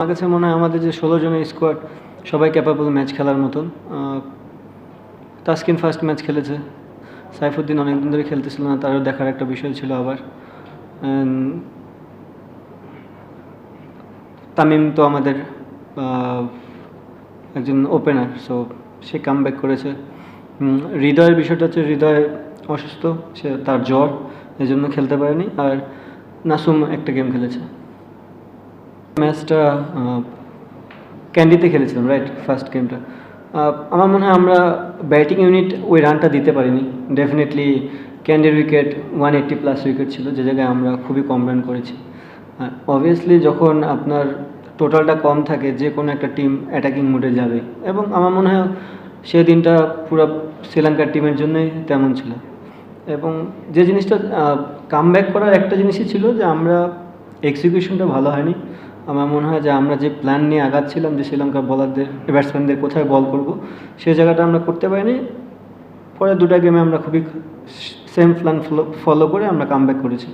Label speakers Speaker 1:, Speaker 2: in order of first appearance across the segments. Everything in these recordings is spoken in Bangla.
Speaker 1: আমার কাছে মনে হয় আমাদের যে ষোলো জনের স্কোয়াড সবাই ক্যাপাবল ম্যাচ খেলার মতন। তাসকিন ফার্স্ট ম্যাচ খেলেছে। সাইফুদ্দিন অনেকদিন ধরে খেলতেছিল না, তারও দেখার একটা বিষয় ছিল আবার। তামিম তো আমাদের একজন ওপেনার সো সে কাম করেছে। হৃদয়ের বিষয়টা হচ্ছে হৃদয় অসুস্থ, সে তার জ্বর এই জন্য খেলতে পারেনি। আর নাসুম একটা গেম খেলেছে। ম্যাচটা ক্যান্ডিতে খেলেছিলাম রাইট ফার্স্ট গেমটা আমার মনে হয় আমরা ব্যাটিং ইউনিট ওই রানটা দিতে পারিনি। Definitely ক্যান্ডির wicket one eighty plus wicket ছিল, যে জায়গায় আমরা খুবই কম রান করেছি। আর অবভিয়াসলি যখন আপনার টোটালটা কম থাকে, যে কোনো একটা টিম অ্যাটাকিং মোডে যাবে। এবং আমার মনে হয় সেই দিনটা পুরো শ্রীলঙ্কার টিমের জন্যই তেমন ছিল। এবং যে জিনিসটা কাম করার একটা জিনিসই ছিল যে আমরা এক্সিকিউশনটা ভালো হয়নি। আমার মনে হয় যে আমরা যে প্ল্যান নিয়ে আগাচ্ছিলাম যে শ্রীলঙ্কার বলারদের ব্যাটসম্যানদের কোথায় বল করব, সেই জায়গাটা আমরা করতে পারিনি। পরে দুটা গেমে আমরা খুবই সেম প্ল্যান ফলো করে আমরা কাম করেছি।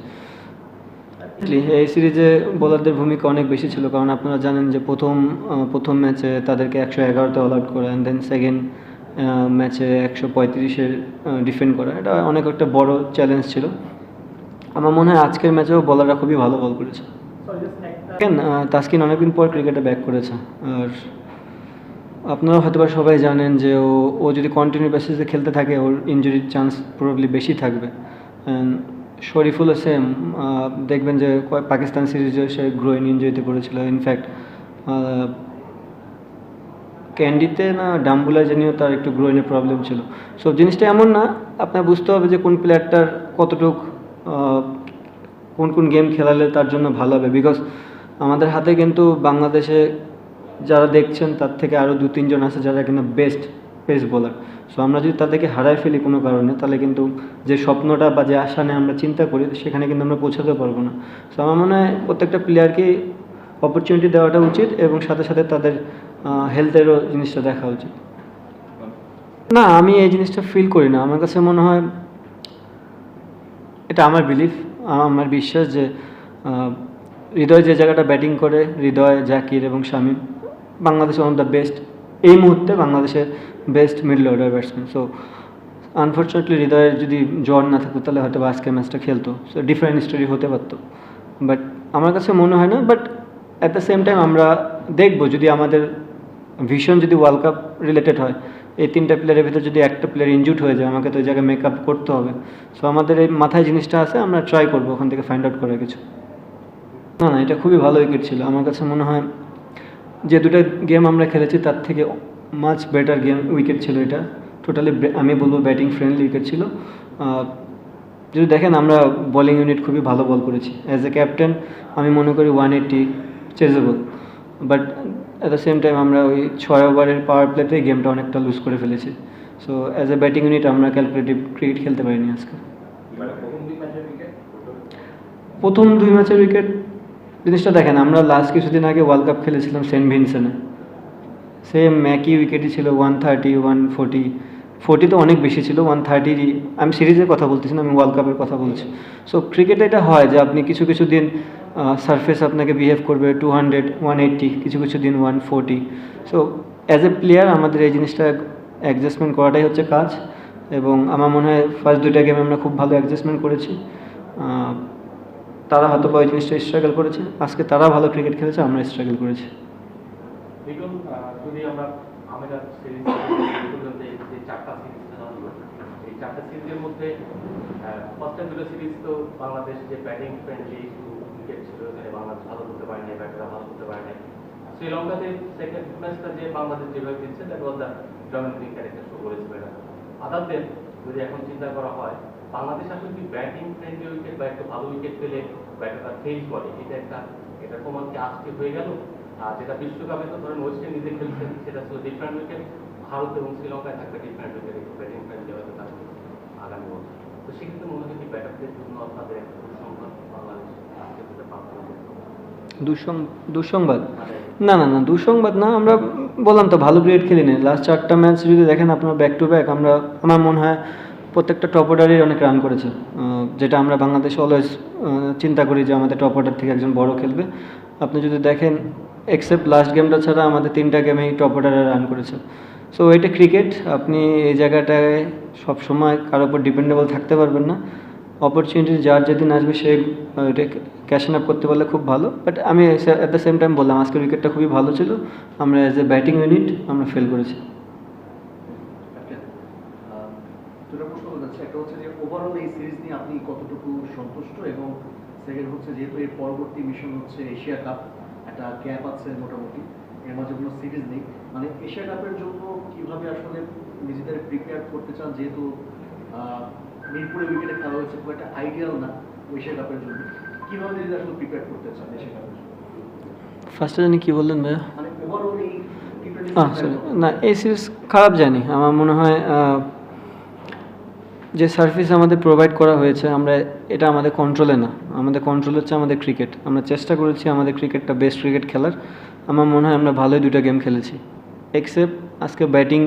Speaker 1: এই সিরিজে বোলারদের ভূমিকা অনেক বেশি ছিল, কারণ আপনারা জানেন যে প্রথম প্রথম ম্যাচে তাদেরকে একশো এগারোতে অল আউট করা অ্যান্ড দেন সেকেন্ড ম্যাচে একশো পঁয়ত্রিশের ডিফেন্ড করা। এটা অনেক একটা বড় চ্যালেঞ্জ ছিল। আমার মনে হয় আজকের ম্যাচেও বলাররা খুবই ভালো বল করেছে। আহ, তাসকিন অনেকদিন পর ক্রিকেটে ব্যাক করেছে। আর আপনারা হয়তো সবাই জানেন যে ও ও যদি কন্টিনিউ বেসিসে খেলতে থাকে ওর ইঞ্জুরির চান্স প্রবলি বেশি থাকবে। And শরীফুলও সেম দেখবেন যে পাকিস্তান সিরিজে সে গ্রোইন ইঞ্জুরিতে পড়েছিল। ইনফ্যাক্ট ক্যান্ডিতে না ডাম্বুলায় জানিও তার একটু গ্রোইনের প্রবলেম ছিল। সো জিনিসটা এমন না আপনার বুঝতে হবে যে কোন প্লেয়ারটার কতটুক কোন কোন গেম খেলালে তার জন্য ভালো হবে। বিকজ আমাদের হাতে কিন্তু বাংলাদেশে যারা দেখছেন, তার থেকে আরও দু, তিনজন আছে যারা কিন্তু বেস্ট পেস বোলার সো আমরা যদি তাদেরকে হারাই ফেলি কোনো কারণে, তাহলে কিন্তু যে স্বপ্নটা বা যে আশা নিয়ে আমরা চিন্তা করি, সেখানে কিন্তু আমরা পৌঁছাতে পারব না। সো আমার মনে হয় প্রত্যেকটা প্লেয়ারকে অপরচুনিটি দেওয়াটা উচিত এবং সাথে সাথে তাদের হেলথেরও জিনিসটা দেখা উচিত। না, আমি এই জিনিসটা ফিল করি না। আমার কাছে মনে হয়, এটা আমার বিলিফ আমার বিশ্বাস যে হৃদয় যে জায়গাটা ব্যাটিং করে, হৃদয়, জাকির এবং Shamim, Bangladesh one of the best এই মুহূর্তে বাংলাদেশের best middle order batsman so unfortunately হৃদয়ের যদি জ্বর না থাকতো তাহলে হয়তো আজকে ম্যাচটা খেলতো। সো ডিফারেন্ট স্টোরি হতে পারতো। বাট আমার কাছে মনে হয় না but at the same time আমরা দেখব, যদি আমাদের ভীষণ যদি ওয়ার্ল্ড কাপ রিলেটেড হয়, এই তিনটা প্লেয়ারের ভিতরে যদি একটা প্লেয়ার ইনজুড হয়ে যায়, আমাকে তো ওই জায়গায় মেক আপ করতে হবে। সো আমাদের এই মাথায় জিনিসটা আছে, আমরা ট্রাই করব ওখান থেকে ফাইন্ড আউট করার কিছু। না না এটা খুবই ভালো উইকেট ছিল। আমার কাছে মনে হয় যে দুটো গেম আমরা খেলেছি তার থেকে মাচ বেটার গেম উইকেট ছিল এটা। টোটালি আমি বলব ব্যাটিং ফ্রেন্ডলি উইকেট ছিল। যদি দেখেন আমরা বোলিং ইউনিট খুবই ভালো বল করেছি। অ্যাজ এ ক্যাপ্টেন আমি মনে করি one eighty chasable but at the same time আমরা ওই ছয় ওভারের পাওয়ার প্লেতেই গেমটা অনেকটা লুজ করে ফেলেছি। So as a batting unit আমরা ক্যালকুলেটিভ ক্রিকেট খেলতে পারিনি আজকে। প্রথম দুই ম্যাচের উইকেট জিনিসটা দেখেন, আমরা লাস্ট কিছুদিন আগে ওয়ার্ল্ড কাপ খেলেছিলাম সেন্ট ভিনসেনে সেম ম্যাকি উইকেটই ছিল one thirty one forty forty তো অনেক বেশি ছিল ওয়ান থার্টিরই আমি সিরিজের কথা বলতেছি না, আমি ওয়ার্ল্ড কাপের কথা বলছি। সো ক্রিকেটে এটা হয় যে আপনি কিছু কিছু দিন সারফেস আপনাকে বিহেভ করবে টু হান্ড্রেড ওয়ান এইট্টি কিছু কিছু দিন one forty so as a player আমাদের এই জিনিসটা অ্যাডজাস্টমেন্ট করাটাই হচ্ছে কাজ। এবং আমার মনে হয় ফার্স্ট দুইটা গেমে আমরা খুব ভালো অ্যাডজাস্টমেন্ট করেছি। তারা হয়তো বা ওই জিনিসটা স্ট্রাগল করেছে। আজকে তারা ভালো ক্রিকেট খেলেছে, আমরা স্ট্রাগল করেছি।
Speaker 2: সিরিজ তো বাংলাদেশ যে ব্যাটিং ভালো করতে পারেনি ভালো করতে পারেনি। শ্রীলঙ্কাতে সেকেন্ড ম্যাচটা যে বাংলাদেশ শো যদি এখন চিন্তা করা হয় বাংলাদেশ আসলে কি ব্যাটিং ফ্রেন্ডলি উইকেট বা একটু ভালো উইকেট পেলে ব্যাটাররা ফেল করে এটা একটা এটা প্রমাণ কি আজকে হয়ে গেল? আর যেটা বিশ্বকাপে তো ধরেন ওয়েস্ট ইন্ডিজে খেলছেন সেটা ছিল ডিফারেন্ট উইকেট ভারত এবং শ্রীলঙ্কায় থাকবে ডিফারেন্ট উইকেট ব্যাটিং ফ্রেন্ডলি হয়তো থাকবে আগামী বছর। তো সেক্ষেত্রে মনে হয় কি ব্যাটারদের জন্য আপনাদের একটা দুঃসংবাদ বাংলাদেশ আজকে হতে পারতো
Speaker 1: দুঃসংবাদ?
Speaker 2: মানে
Speaker 1: না না না দুঃসংবাদ না আমরা বললাম তো ভালো ক্রিকেট খেলি নেই লাস্ট চারটা ম্যাচ যদি দেখেন আপনার ব্যাক টু ব্যাক আমরা আমার মনে হয় প্রত্যেকটা টপ অর্ডারই অনেক রান করেছে। যেটা আমরা বাংলাদেশে অলওয়েজ চিন্তা করি যে আমাদের টপ অর্ডার থেকে একজন বড় খেলবে। আপনি যদি দেখেন এক্সেপ্ট লাস্ট গেমটা ছাড়া আমাদের তিনটা গেমেই টপ অর্ডারে রান করেছে। সো এটা ক্রিকেট আপনি এই জায়গাটায় সবসময় কারোর উপর ডিপেন্ডেবল থাকতে পারবেন না। অপরচুনিটি যার যেদিন আসবে, সে ক্যাশ আপ করতে পারলে খুব ভালো। বাট আমি অ্যাট দ্য সেম টাইম বললাম, আজকের উইকেটটা খুবই ভালো ছিল। আমরা অ্যাজ এ ব্যাটিং ইউনিট আমরা ফেল করেছি
Speaker 3: ক্যাপ্টেন আহ, দুটো প্রশ্ন করতে চাচ্ছি একটা হচ্ছে যে ওভারঅল এই সিরিজ নিয়ে আপনি কতটুকু সন্তুষ্ট এবং সেকেন্ড হচ্ছে যেহেতু এর পরবর্তী মিশন হচ্ছে এশিয়া কাপ একটা গ্যাপ আছে মোটামুটি। এর মাঝে কোনো সিরিজ নেই। মানে এশিয়া কাপের জন্য কীভাবে আসলে নিজেদের প্রিপেয়ার করতে চান যেহেতু মিরপুরে উইকেটে খেলা হয়েছে খুব একটা আইডিয়াল না এশিয়া কাপের জন্য। কীভাবে নিজেদের আসলে প্রিপেয়ার করতে চান এশিয়া কাপের জন্য?
Speaker 1: ফার্স্টে জানি কী বললেন ভাইয়া?
Speaker 3: মানে ওভারঅল এই.
Speaker 1: না এই সিরিজ খারাপ জানি আমার মনে হয় আহ, যে সার্ভিস আমাদের প্রোভাইড করা হয়েছে, আমরা এটা আমাদের কন্ট্রোলে না। আমাদের কন্ট্রোল হচ্ছে আমাদের ক্রিকেট আমরা চেষ্টা করেছি আমাদের ক্রিকেটটা বেস্ট ক্রিকেট খেলার। আমার মনে হয় আমরা ভালোই দুটো গেম খেলেছি। এক্সেপ্ট আজকে ব্যাটিং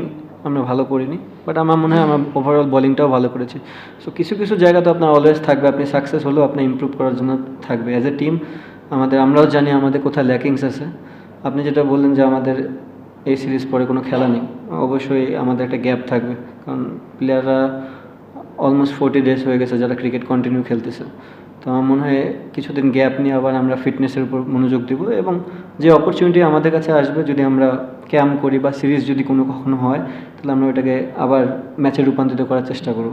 Speaker 1: আমরা ভালো করিনি বাট আমার মনে হয় আমার ওভারঅল বলিংটাও ভালো করেছি। সো কিছু কিছু জায়গা তো আপনার অলওয়েজ থাকবে। আপনি সাকসেস হলেও আপনি ইমপ্রুভ করার জন্য থাকবে। অ্যাজ এ টিম আমাদের, আমরাও জানি আমাদের কোথায় ল্যাকিংস আছে। আপনি যেটা বললেন যে আমাদের এই সিরিজ পরে কোনো খেলা নেই, অবশ্যই আমাদের একটা গ্যাপ থাকবে। কারণ প্লেয়াররা অলমোস্ট ফোর্টি ডেজ হয়ে গেছে যারা ক্রিকেট কন্টিনিউ খেলতেছে। তো আমার মনে হয় কিছুদিন গ্যাপ নিয়ে আবার আমরা ফিটনেসের উপর মনোযোগ দেবো এবং যে অপরচুনিটি আমাদের কাছে আসবে যদি আমরা ক্যাম্প করি বা সিরিজ যদি কোনো কখনো হয়, তাহলে আমরা ওটাকে আবার ম্যাচে রূপান্তরিত করার চেষ্টা করব।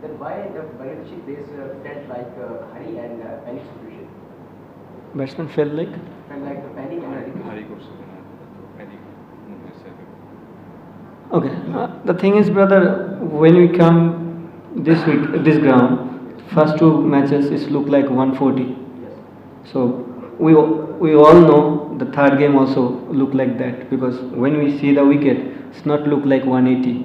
Speaker 4: Then why the penalty there is uh, felt like uh, hurry and uh, panic situation?
Speaker 1: Batsman felt like?
Speaker 4: Felt like the panic and hurry.
Speaker 1: Okay. Uh, the thing is, brother, when we come this week, this ground, first two matches is look like 140.
Speaker 4: Yes.
Speaker 1: So we we all know the third game also look like that because when we see the wicket, it's not look like 180.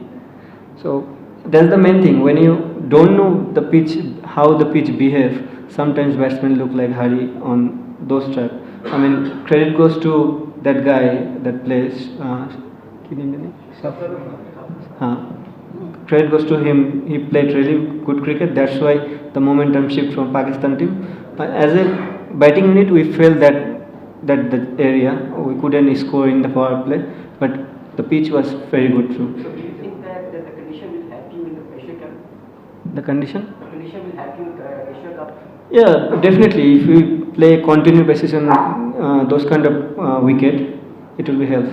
Speaker 1: So that's the main thing. When you don't know the pitch how the pitch behave sometimes batsmen look like hurry on those track. I mean credit goes to that guy that plays uh, credit goes to him. He played really good cricket. That's why the momentum shift from Pakistan team. Uh, as a batting unit we felt that that the area we couldn't score in the power play but the pitch was very good too.
Speaker 4: The condition? The
Speaker 1: condition
Speaker 4: will help you in the Asia Cup.
Speaker 1: Yeah, definitely. If we play continue basis on uh, those kind of uh, wicket, it will be help.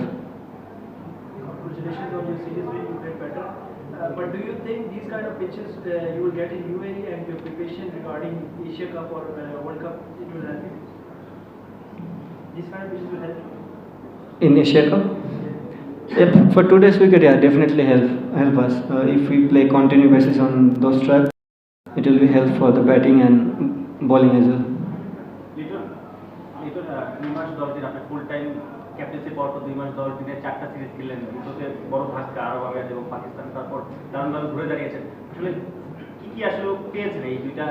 Speaker 5: Congratulations on your series win, you played better. Uh, but do you think these kind of pitches uh, you will get in UAE and your preparation regarding Asia Cup or uh, World Cup, it will help you? These kind of pitches will help you?
Speaker 1: in Asia Cup. Yep, for today's wicket, yeah, definitely help help us. Uh, if we play continue basis on those tracks, it will be help for the batting and bowling as well.
Speaker 2: Captaincy পর পর দুই মাস দশ দিনে চারটা সিরিজ খেললেন দুটোতে বড় ধাক্কা আরব আমিরাত এবং পাকিস্তান তারপর দারুণভাবে ঘুরে দাঁড়িয়েছেন আসলে কি কি আসলে পেয়েছেন এই দুইটা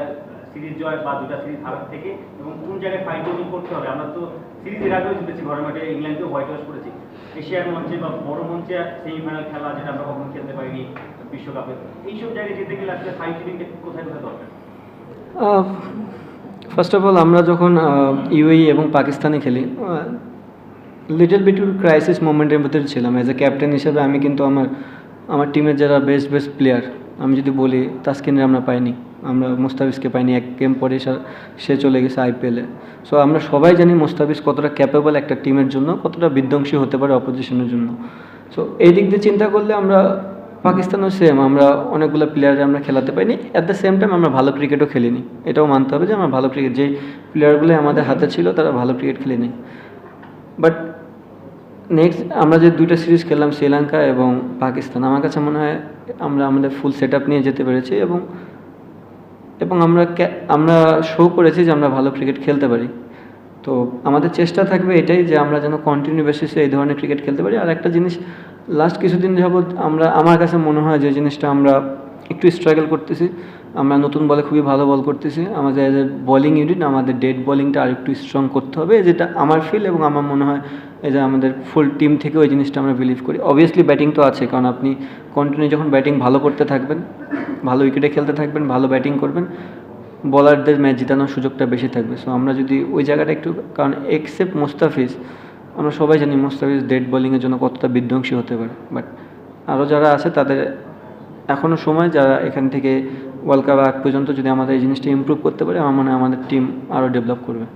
Speaker 2: সিরিজ জয় বা দুটা সিরিজ হারার থেকে এবং কোন জায়গায় ফাইট করতে হবে আমরা তো সিরিজ এর আগেও জিতেছি ঘরের মাঠে ইংল্যান্ডকেও হোয়াইট ওয়াশ করেছি এশিয়ার মঞ্চে বা বড় মঞ্চে সেমিফাইনাল খেলা যেটা আমরা কখনো খেলতে পারিনি, বিশ্বকাপে। এইসব জায়গায় যেতে গেলে আসলে ফাইট কোথায় কোথায় দরকার?
Speaker 1: ফার্স্ট অফ অল আমরা যখন ইউএই এবং পাকিস্তানে খেলি লিটল বিট ক্রাইসিস মোমেন্টের ভিতরে ছিলাম। অ্যাজ এ ক্যাপ্টেন হিসেবে আমি কিন্তু আমার আমার টিমের যারা বেস্ট বেস্ট প্লেয়ার আমি যদি বলি, তাস্কিনের আমরা পাইনি। আমরা মোস্তাফিজকে পাইনি, এক গেম পরে সে- চলে গেছে আইপিএলে সো আমরা সবাই জানি মোস্তাফিজ কতটা ক্যাপেবল একটা টিমের জন্য, কতটা বিধ্বংসী হতে পারে অপোজিশনের জন্য। সো এই দিক দিয়ে চিন্তা করলে আমরা পাকিস্তানও সেম আমরা অনেকগুলো প্লেয়ারে আমরা খেলাতে পাইনি। অ্যাট দ্য সেম টাইম আমরা ভালো ক্রিকেটও খেলিনি। এটাও মানতে হবে যে, আমরা ভালো ক্রিকেট যেই প্লেয়ারগুলো আমাদের হাতে ছিল, তারা ভালো ক্রিকেট খেলেনি। বাট নেক্সট আমরা যে দুইটা সিরিজ খেললাম, শ্রীলঙ্কা এবং পাকিস্তান, আমার কাছে মনে হয় আমরা আমাদের ফুল সেট নিয়ে যেতে পেরেছি এবং এবং আমরা আমরা শো করেছি যে আমরা ভালো ক্রিকেট খেলতে পারি। তো আমাদের চেষ্টা থাকবে এটাই যে আমরা যেন কন্টিনিউ বেসিসে এই ধরনের ক্রিকেট খেলতে পারি। আর একটা জিনিস লাস্ট কিছুদিন যাবৎ আমরা, আমার কাছে মনে হয় যে জিনিসটা আমরা একটু স্ট্রাগল করতেছি। আমরা নতুন বলে খুবই ভালো বল করতেছি। আমাদের এজ এ বোলিং ইউনিট আমাদের ডেড বোলিংটা আর একটু স্ট্রং করতে হবে। যেটা আমার ফিল এবং আমার মনে হয় এই যে আমাদের ফুল টিম থেকে ওই জিনিসটা আমরা বিলিভ করি। অবভিয়াসলি ব্যাটিং তো আছে, কারণ আপনি কন্টিনিউ যখন ব্যাটিং ভালো করতে থাকবেন, ভালো উইকেটে খেলতে থাকবেন, ভালো ব্যাটিং করবেন বলারদের ম্যাচ জেতানোর সুযোগটা বেশি থাকবে। সো আমরা যদি ওই জায়গাটা একটু, কারণ এক্সেপ্ট মুস্তাফিজ, আমরা সবাই জানি মুস্তাফিজ ডেড বোলিংয়ের জন্য কতটা বিধ্বংসী হতে পারে। বাট আরও যারা আছে তাদের এখনও সময়, যারা এখান থেকে ওয়ার্ল্ড কাপ আগ পর্যন্ত যদি আমাদের এই জিনিসটা ইমপ্রুভ করতে পারে আমার মনে হয় আমাদের টিম আরও ডেভেলপ করবে।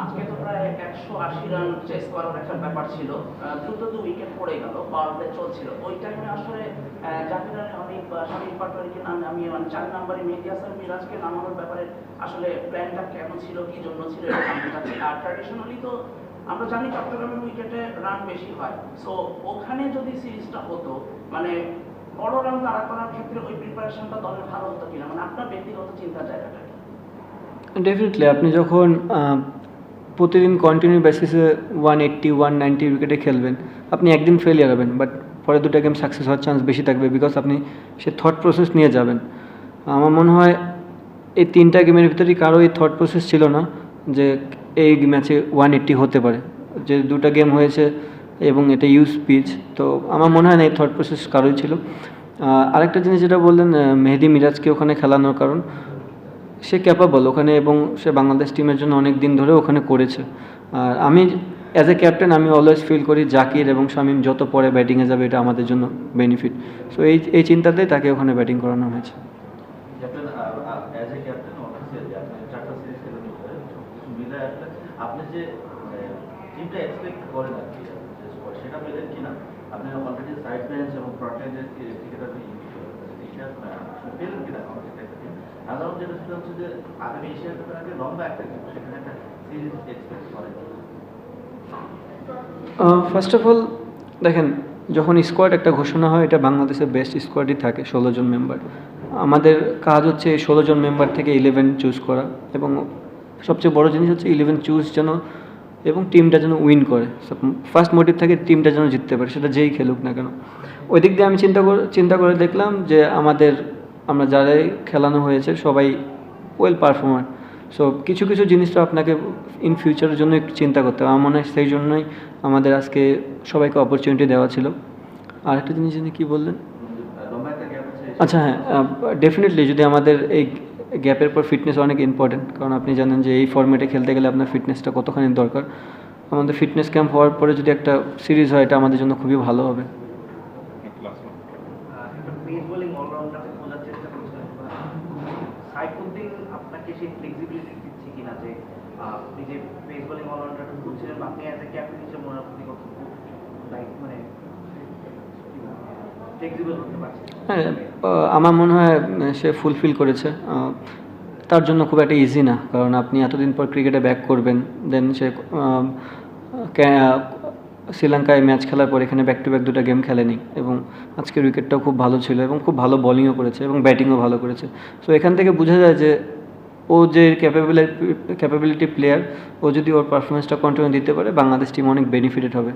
Speaker 6: আজকে তো প্রায় একশো আশি রান চেস করার একটা ব্যাপার ছিল। দ্রুত দু উইকেট পড়ে গেল পাওয়ার প্লে চলছিল। ওই টাইমে আসলে জাকির আলী অনেক শামীম পাটোয়ারিকে নাম আমি মানে চার নম্বরে মেহেদি হাসান মিরাজকে নামানোর ব্যাপারে আসলে প্ল্যানটা কেন ছিল কি জন্য ছিল আর ট্র্যাডিশনালি তো আমরা জানি চট্টগ্রামের উইকেটে রান বেশি হয়। সো ওখানে যদি সিরিজটা হতো মানে তাড়া করার ক্ষেত্রে ওই প্রিপারেশনটা দলের ভালো হতো কিনা মানে আপনার ব্যক্তিগত জায়গাটা
Speaker 1: ডেফিনেটলি আপনি যখন প্রতিদিন কন্টিনিউ বেসিসে ওয়ান এইট্টি ওয়ান নাইনটি উইকেটে খেলবেন, আপনি একদিন ফেলিয়ার হবেন বাট পরে দুটো গেম সাকসেস হওয়ার চান্স বেশি থাকবে বিকজ আপনি সে থট প্রসেস নিয়ে যাবেন। আমার মনে হয় এই তিনটা গেমের ভিতরেই কারও এই থট প্রসেস ছিল না যে এই ম্যাচে ওয়ান এইট্টি হতে পারে। যে দুটো গেম হয়েছে এবং এটা ইউজ পিচ তো আমার মনে হয় না এই থট প্রসেস কারোই ছিল। আরেকটা জিনিস যেটা বললেন মেহেদি মিরাজকে ওখানে খেলানোর কারণ, সে ক্যাপাবল ওখানে এবং সে বাংলাদেশ টিমের জন্য অনেক দিন ধরে ওখানে করেছে। আর আমি অ্যাজ এ ক্যাপ্টেন আমি অলওয়েজ ফিল করি জাকির এবং শামিম যত পরে ব্যাটিংয়ে যাবে, এটা আমাদের জন্য বেনিফিট সো এই এই চিন্তাতেই তাকে ওখানে ব্যাটিং করানো হয়েছে।
Speaker 7: আপনি যে টিমটা এক্সপেক্ট করেন আর কি যে squad, সেটা পেলেন কিনা আপনি অলরেডি সাইড বেঞ্চ এবং ফ্রন্ট এন্ডের পেলেন কিনা সাধারণত যেটা সেটা হচ্ছে যে, আগামী আগে লম্বা একটা সেখানে একটা series expect
Speaker 1: first of all দেখেন, যখন স্কোয়াড একটা ঘোষণা হয়, এটা বাংলাদেশের বেস্ট স্কোয়াডই থাকে, ষোলো জন মেম্বার আমাদের কাজ হচ্ছে ষোলো জন মেম্বার থেকে ইলেভেন চুজ করা, এবং সবচেয়ে বড় জিনিস হচ্ছে ইলেভেন চুজ যেন এবং টিমটা যেন উইন করে। ফার্স্ট মোটিভ থাকে টিমটা যেন জিততে পারে, সেটা যেই খেলুক না কেন। ওই দিক দিয়ে আমি চিন্তা করে চিন্তা করে দেখলাম যে আমাদের, আমরা যারাই খেলানো হয়েছে সবাই ওয়েল পারফর্মার সো কিছু কিছু জিনিস তো আপনাকে ইন ফিউচারের জন্য একটু চিন্তা করতে হবে। আমার মনে হয় সেই জন্যই আমাদের আজকে সবাইকে অপরচুনিটি দেওয়া ছিল। আর একটা জিনিস যিনি কী বললেন? আচ্ছা হ্যাঁ ডেফিনেটলি যদি আমাদের এই গ্যাপের পর ফিটনেস অনেক ইম্পর্টেন্ট কারণ আপনি জানেন যে এই ফর্মেটে খেলতে গেলে আপনার ফিটনেসটা কতখানি দরকার। আমাদের ফিটনেস ক্যাম্প হওয়ার পরে যদি একটা সিরিজ হয়, এটা আমাদের জন্য খুবই ভালো হবে। হ্যাঁ আমার মনে হয় সে ফুলফিল করেছে। তার জন্য খুব একটা ইজি না, কারণ আপনি এতদিন পর ক্রিকেটে ব্যাক করবেন দেন সে শ্রীলঙ্কায় ম্যাচ খেলার পর এখানে ব্যাক টু ব্যাক দুটো গেম খেলেনি এবং আজকের উইকেটটাও খুব ভালো ছিল এবং খুব ভালো বলিংও করেছে এবং ব্যাটিংও ভালো করেছে। সো এখান থেকে বোঝা যায় যে, ও যে ক্যাপাবিলিটি ক্যাপাবিলিটি প্লেয়ার ও যদি ওর পারফরমেন্সটা কন্টিনিউ দিতে পারে, বাংলাদেশ টিম অনেক বেনিফিটেড হবে।